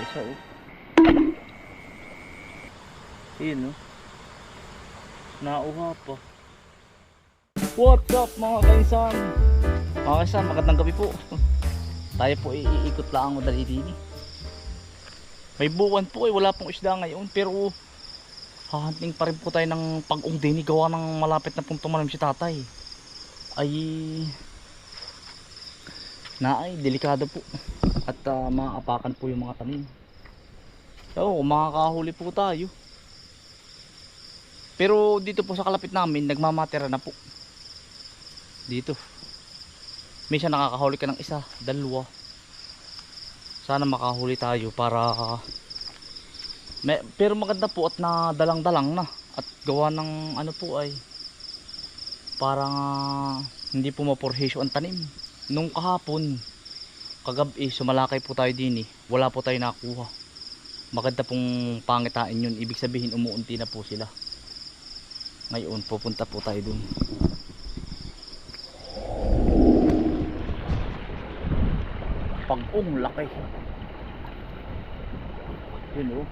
isa oh. Yun oh. Nauha pa. What's up mga kainsan? Mga kainsan, magandang gabi po. Tayo po iikot lang ang dali dini. May buwan po eh, wala pong isda ngayon pero hahanting pa rin po tayo ng pag-ung gawa ng malapit na pong tumanim si tatay. Ay na ay delikado po at uh, maapakan po yung mga tanim. So, makakahuli po tayo. Pero dito po sa kalapit namin, nagmamatera na po. Dito. Minsan nakakahuli ka ng isa, dalawa. Sana makahuli tayo para may, pero maganda po at nadalang-dalang na at gawa ng ano po ay parang ah, hindi po maporhisyo ang tanim. Nung kahapon, kagabi sumalakay po tayo din eh. Wala po tayo nakuha. Maganda pong pangitain yun. Ibig sabihin umuunti na po sila. Ngayon pupunta po tayo dun. Pag-ung laki. Yun oh.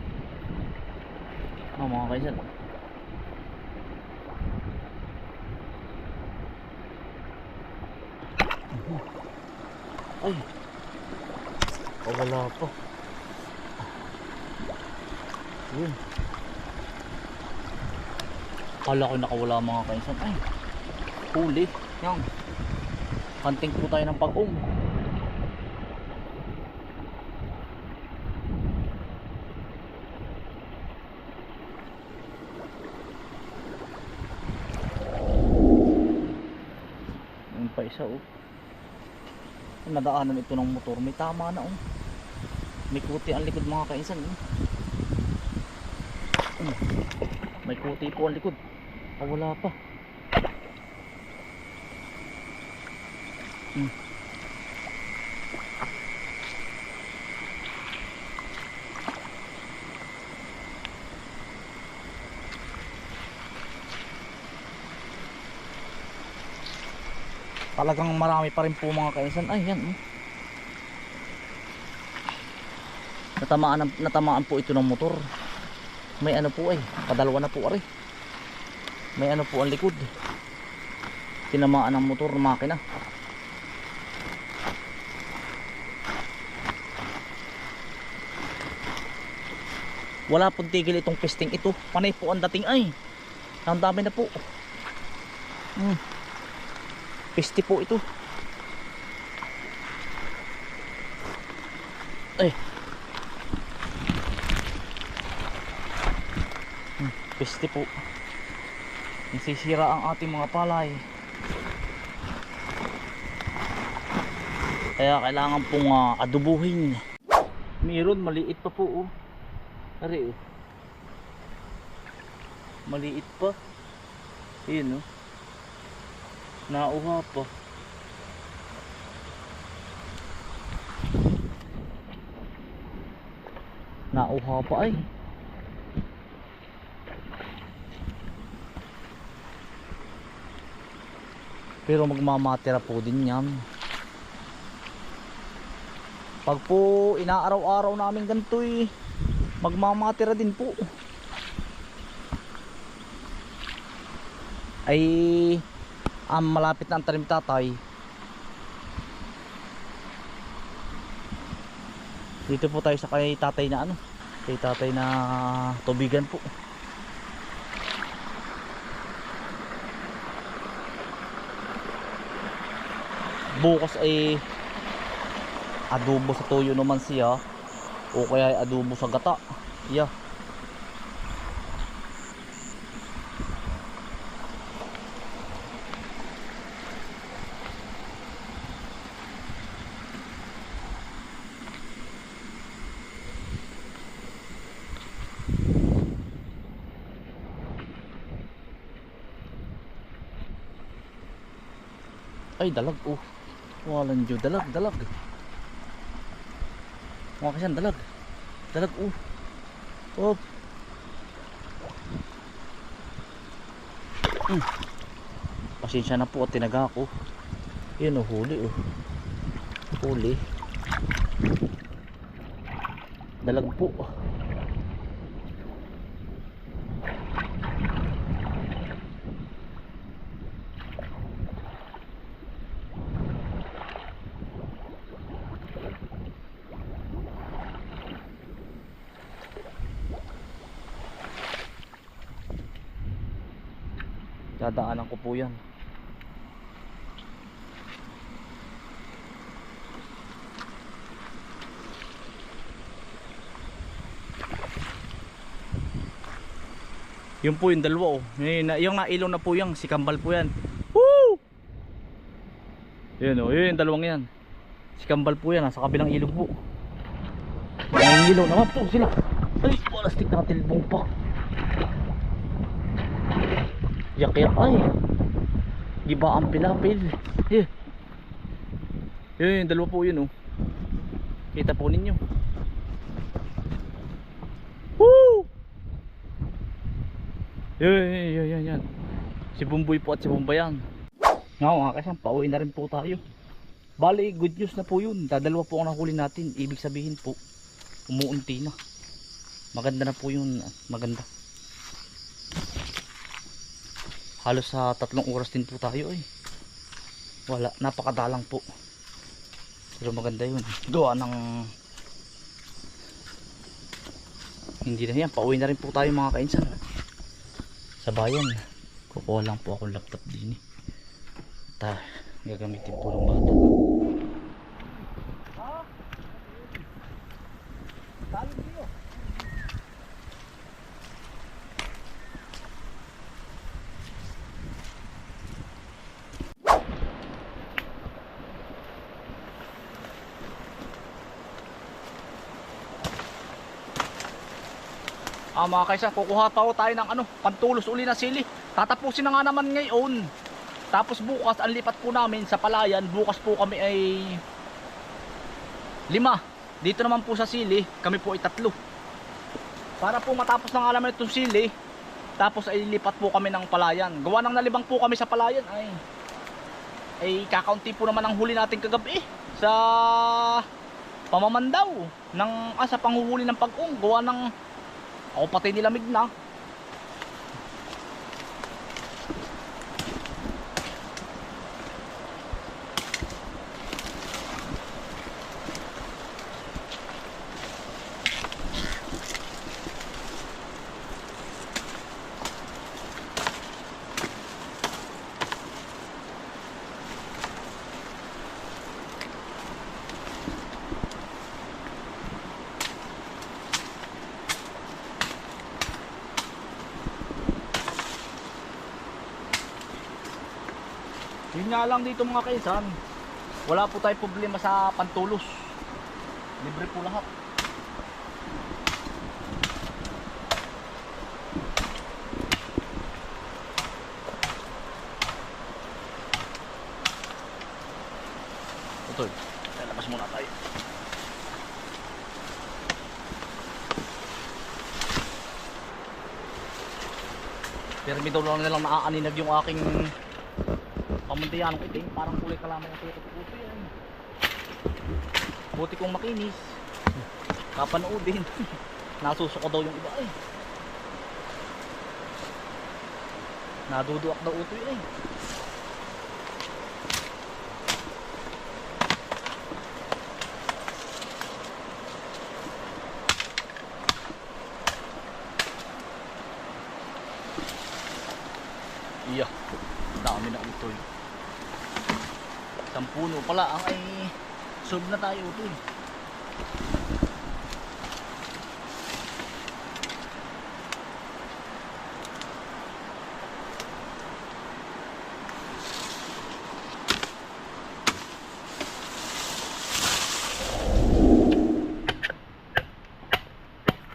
Ah, mga kaisan. Ay. Oh, wala pa. Yun. Kala ko nakawala mga kaisan. Ay. Huli. Yan. Hunting po tayo ng pag-ung. Yun pa isa oh. Nadaanan ito ng motor. May tama na oh. May kuti ang likod mga kaisan oh. Hmm. May kuti po ang likod. Ah, wala pa. Hmm. Talagang marami pa rin po mga kaisan. Ay, yan. oh. Natamaan, natamaan po ito ng motor. May ano po ay, padalwa na po ari. May ano po ang likod. Tinamaan ng motor ng makina. Wala pong tigil itong pisting ito. Panay po ang dating ay. Ang dami na po. Hmm. Piste po ito. Piste po. Nasisira ang ating mga palay. Kaya kailangan pong ah, adubuhin. Meron, maliit pa po oh. Ari oh. Maliit pa. Ayun oh. Nauha pa. Nauha pa ay. Pero magmamatira po din yan. Pag po inaaraw-araw namin ganito eh, magmamatira din po. Ay ang malapit na ang tanim tatay dito po tayo sa kay tatay na ano kay tatay na tubigan po bukas ay adobo sa tuyo naman siya. O kaya ay adobo sa gata. Yeah Ay, dalag oh. Walang Diyo, dalag, dalag. Mga kasyan, dalag. Dalag oh. Hop. Hmm. Pasensya na po at tinaga ako. Yun oh, huli oh. Huli. dalag po dadaanan ko po yan Yun po yung dalawa oh. Yung, na- yung nailong na po yan, si Kambal po yan. Woo! Yun oh, yun yung dalawang yan. Si Kambal po yan, nasa kabilang ilog po. May ilaw naman po sila. Ay, plastic na tilbong pa. Yak-yak ay. Giba ang pilapil. Yeah. Yun yung dalawa po yun oh. Kita po ninyo. Woo! Yan, yan, yan, yan, yan. Si Bumboy po at si Bumbayan. Nga mga kasi pauwi na rin po tayo. Bali, good news na po yun. Dadalawa po ang nahuli natin. Ibig sabihin po, umuunti na. Maganda na po yun. Maganda. Halos sa tatlong oras din po tayo eh. Wala, napakadalang po. Pero maganda yun. Gawa ng... Hindi na yan. Pauwi na rin po tayo mga kainsan sa bayan kukuha lang po akong laptop din eh ta gagamitin po ng bata Ah mga kaisa, kukuha pa tayo ng ano, pantulos uli na sili. Tatapusin na nga naman ngayon. Tapos bukas, ang lipat po namin sa palayan, bukas po kami ay lima. Dito naman po sa sili, kami po ay tatlo. Para po matapos na nga naman itong sili, tapos ay lipat po kami ng palayan. Gawa ng nalibang po kami sa palayan ay ay kakaunti po naman ang huli natin kagabi sa pamamandaw ng ah, sa panghuhuli ng pag-ung gawa ng ako pati nilamig na. Yun nga lang dito mga kaisan, wala po tayo problema sa pantulos. Libre po lahat. Ito, lalabas muna tayo. Pero may daw lang nilang naaaninag yung aking pamuntiyan ko itim parang kulay kalamay ang tutok. Puto yan. Buti kong makinis. Kapanoodin nasusuko daw yung iba eh. Naduduak daw uto eh iya dami na utoy isang puno pala ang ay sob na tayo utoy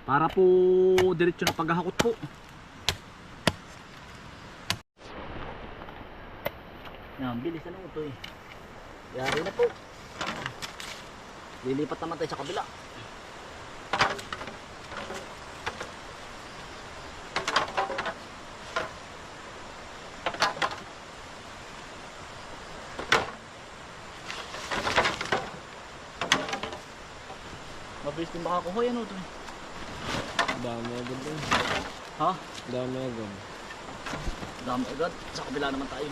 para po diretso na paghahakot po Yan, bilis ano ito eh. Yari na po. Lilipat naman tayo sa kabila. Mabilis din makakuha yan o to. Dami agad dun. Ha? Dami agad. Dami agad. Sa kabila naman tayo.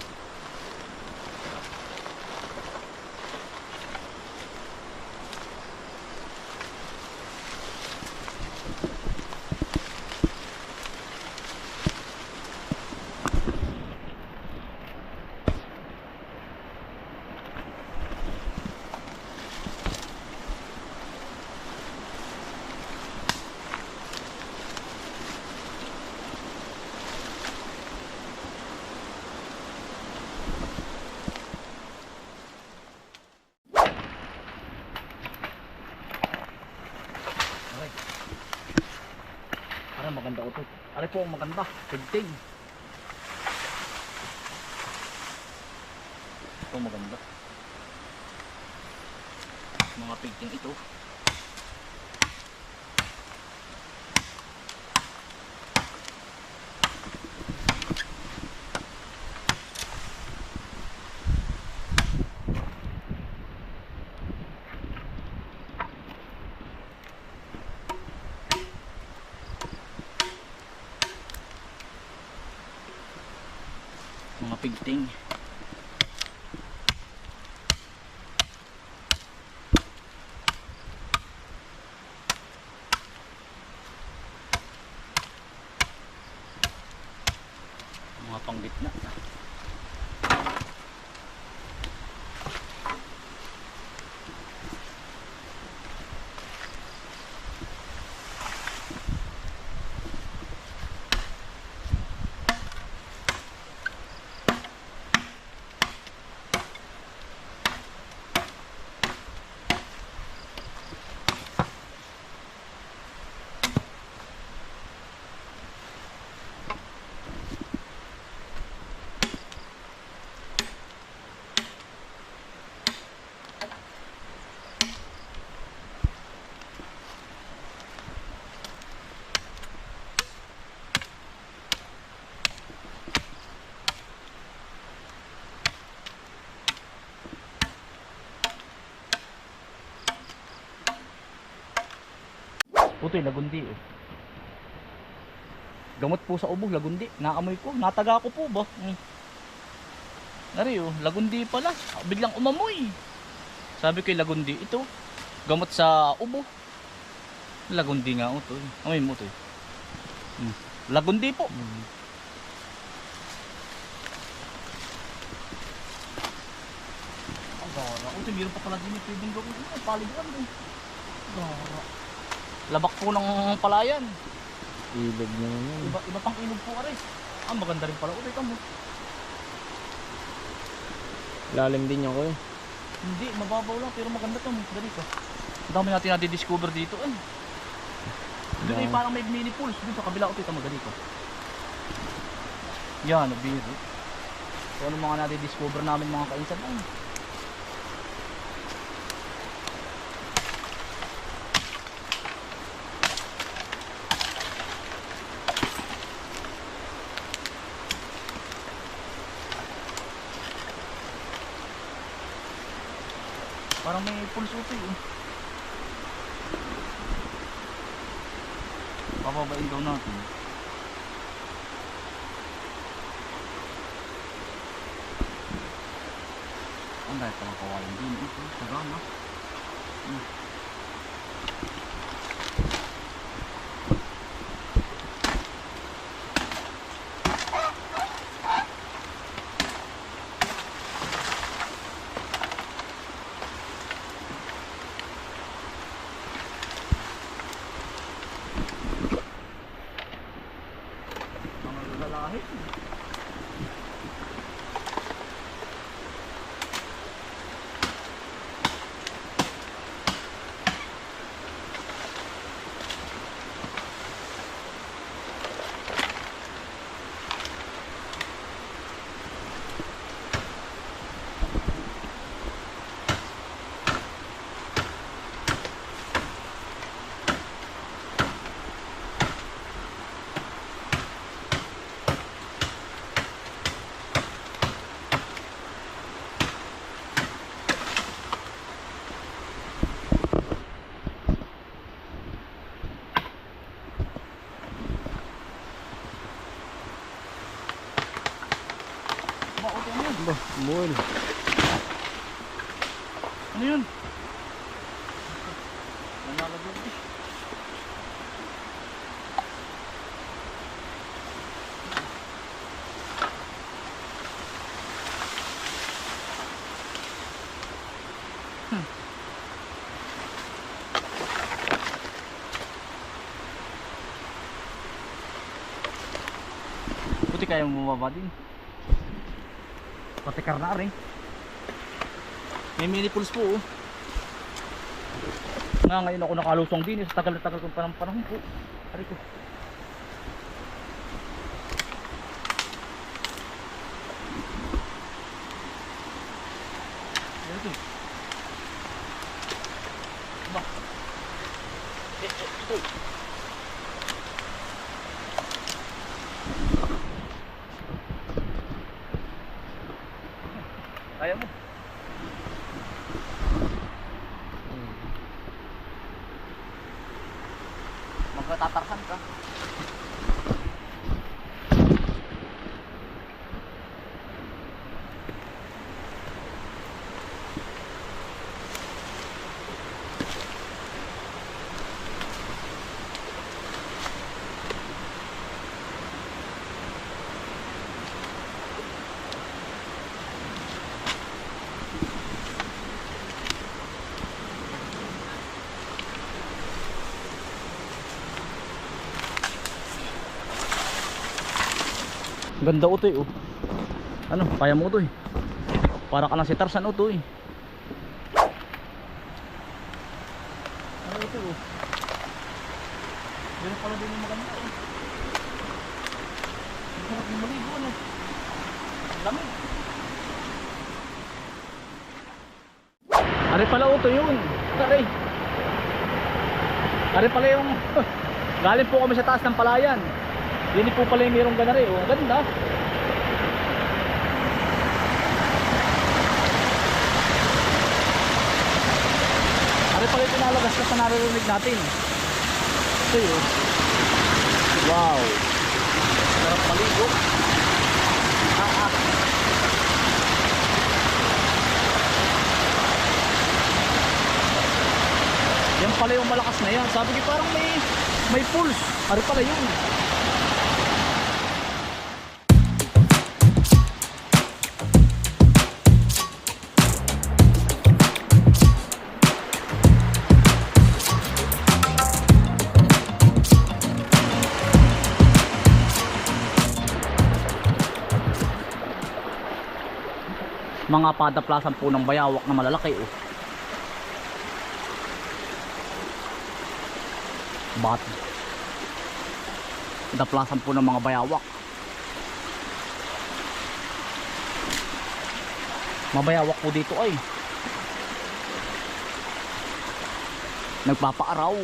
Aray. Aray, maganda ito. Aray po ang maganda. Pigting. Ito maganda. Mga pigting ito. Mga pigting. Mga panggitna. Putoy, lagundi eh. Gamot po sa ubo, lagundi. Naamoy ko, nataga ko po ba? Hmm. Nari oh, lagundi pala. Biglang umamoy. Sabi ko lagundi, ito. Gamot sa ubo. Lagundi nga ito. Amoy mo ito. Hmm. Lagundi po. Hmm. Gara. Ito, meron pa pala din yung pwedeng gawin. Ang paligan din. Gara. Labak po ng palayan. Ilog na naman. Iba, iba pang ilog po ares. Ah, maganda rin pala. Ulit mo. Lalim din ako eh. Hindi, mababaw lang pero maganda to. Dali ka. Ang dami natin nadi-discover dito eh. Doon ay Dami. parang may mini pools. Doon sa kabila ko ito magali ko. Yan, biro. So ano mga nadi-discover namin mga kainsan ay. Parang may pulse ito eh. Papabain daw natin. Ang dahil palang kawalan din ito. Sagama. Hmm. Mga lalaki. Ba, buwal. Ano yun? Nanalagyan eh. Hmm. Buti kaya mo bumaba din. Pati karna rin. May mini pools po oh. Nga ngayon ako nakalusong din sa tagal na tagal kong panang panahon po. Ari ko. Ari ko. Ba. Eh, eh, ito. Kaya mo. Magkatatarhan ka. Ganda utoy oh. Ano, kaya mo utoy. Para ka lang si Tarzan utoy. Ano ito oh. Ganun pala din yung maganda eh. Ang sarap yung maligo ano. Ang lamig. Ari pala utoy yun. Ari. Ari pala yung galing po kami sa taas ng palayan. Yun po pala yung mayroong ganari. Oh, ang ganda. Ano pala yung pinalagas na sa naririnig natin? Ito. Wow. Sarap maligo. Ah, ah. Yan pala yung malakas na yan. Sabi ko parang may may pulse. Ano pala yun? Mga padaplasan po ng bayawak na malalaki oh. Bat. Daplasan po ng mga bayawak. Mabayawak po dito ay. Nagpapaaraw.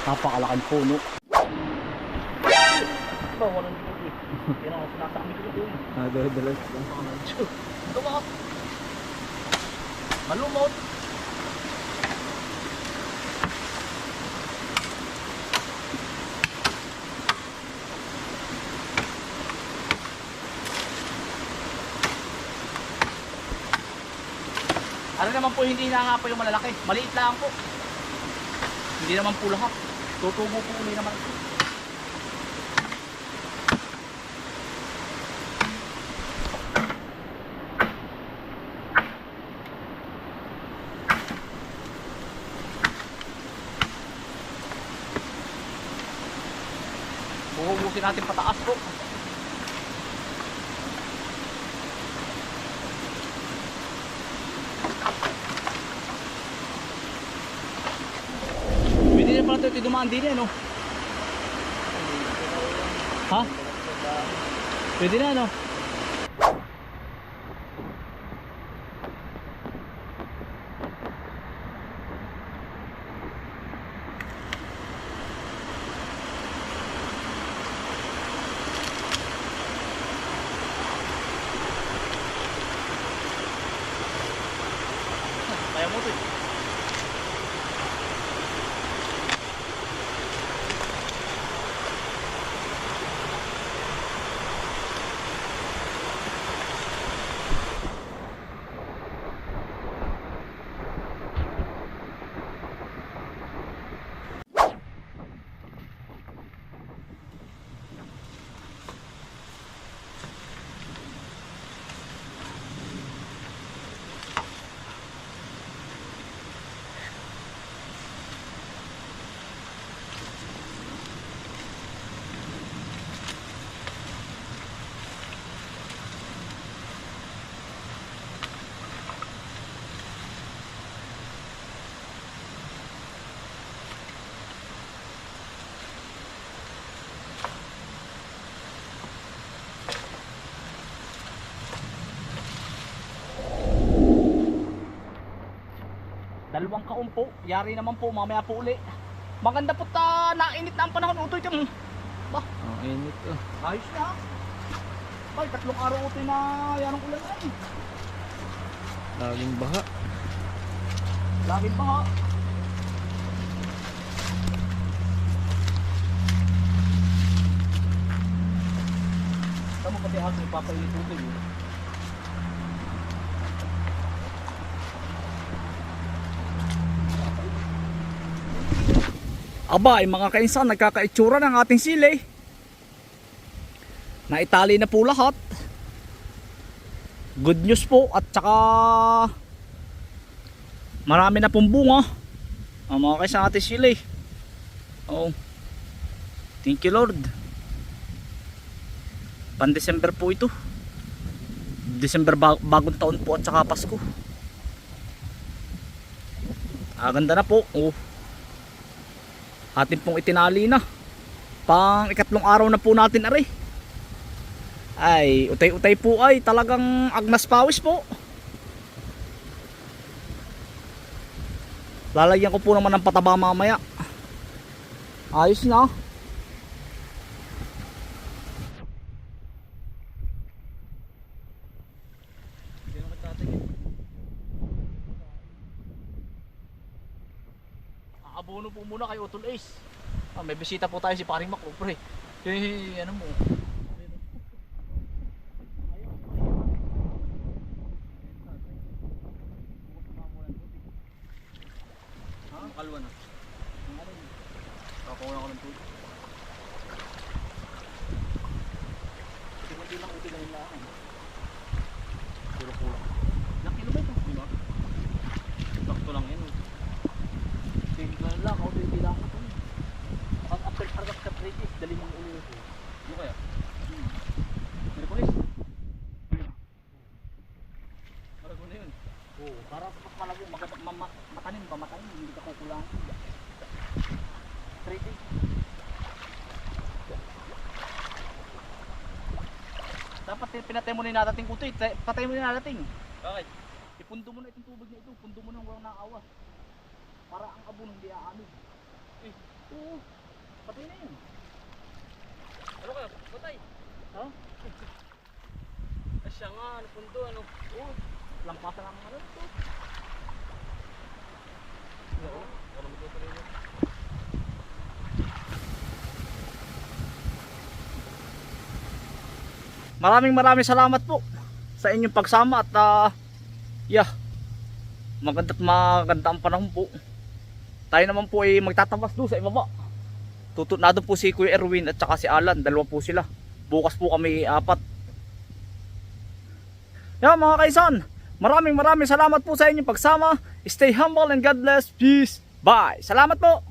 Napakalaking puno. Ba, walang dito eh. Yan ang sinasami ko dito eh. Ah, dala-dalas lang. Lumot. Malumot. Ano naman po hindi na nga po yung malalaki. Maliit lang po. Hindi naman po lahat. Tutubo po uli naman ito. Buhubusin natin pataas po. Pwede na pala ito dumaan din eh, no? Ha? Pwede na, no? Dalawang kaon po. Yari naman po, mamaya po uli. Maganda po ta, nainit na ang panahon. Utoy kang, bah, Ang init oh. ayos na. Ay, tatlong araw utoy na yan ang ulan ay. Laging baha. Laging nga. Tama pati ako ipapainit utoy. eh. Aba, ay mga kainsan, nagkakaitsura ng ating sili. Naitali na po lahat. Good news po at saka marami na pong bunga. Ang mga kainsan ating sili. Oh. Thank you Lord. Pan December po ito. December ba- bagong taon po at saka Pasko. Ah, ganda na po. Oh atin pong itinali na. Pang ikatlong araw na po natin ari ay utay-utay po ay talagang agnas pawis po. Lalagyan ko po naman ng pataba mamaya. Ayos na Aabono po muna kay Utol Ace. Ah, may bisita po tayo si Paring Mac, oh. Eh, ano mo? Ha? Kalwa na. Kakuha ko ng tubig. Kunti lang uti lang lang. Puro kulang. Ilang kilo ba ito? Diba? Sakto lang yan. Tingnan lang, ako din bilang ito. Pag after harap sa pretis, dali mong ulo ito. Ano kaya? Hmm. Merkulis. Marago na yun. Oo, para mas malago, maganda, mama, matanim ba, matanim, hindi ka kukulang. Pretis. Eh, pinatay mo na yung nadating kuto eh. Patay mo na yung nadating. Bakit? Ipundo mo na itong tubig na ito. Pundo mo na walang naawa. Para ang abon hindi aanod. Eh, oo. Patay na yun. Ano kaya? Patay. Ha? Asya nga, ano pundo, ano? Oo. Lampasan ang ano ito. Oo. Para magtutuloy na. Maraming maraming salamat po sa inyong pagsama at ah, yeah, maganda at maganda ang panahon po. Tayo naman po ay magtatabas doon sa ibaba. Tutut na doon po si Kuya Erwin at saka si Alan, dalawa po sila. Bukas po kami apat. Yeah mga kaisan, maraming maraming salamat po sa inyong pagsama. Stay humble and God bless. Peace. Bye. Salamat po.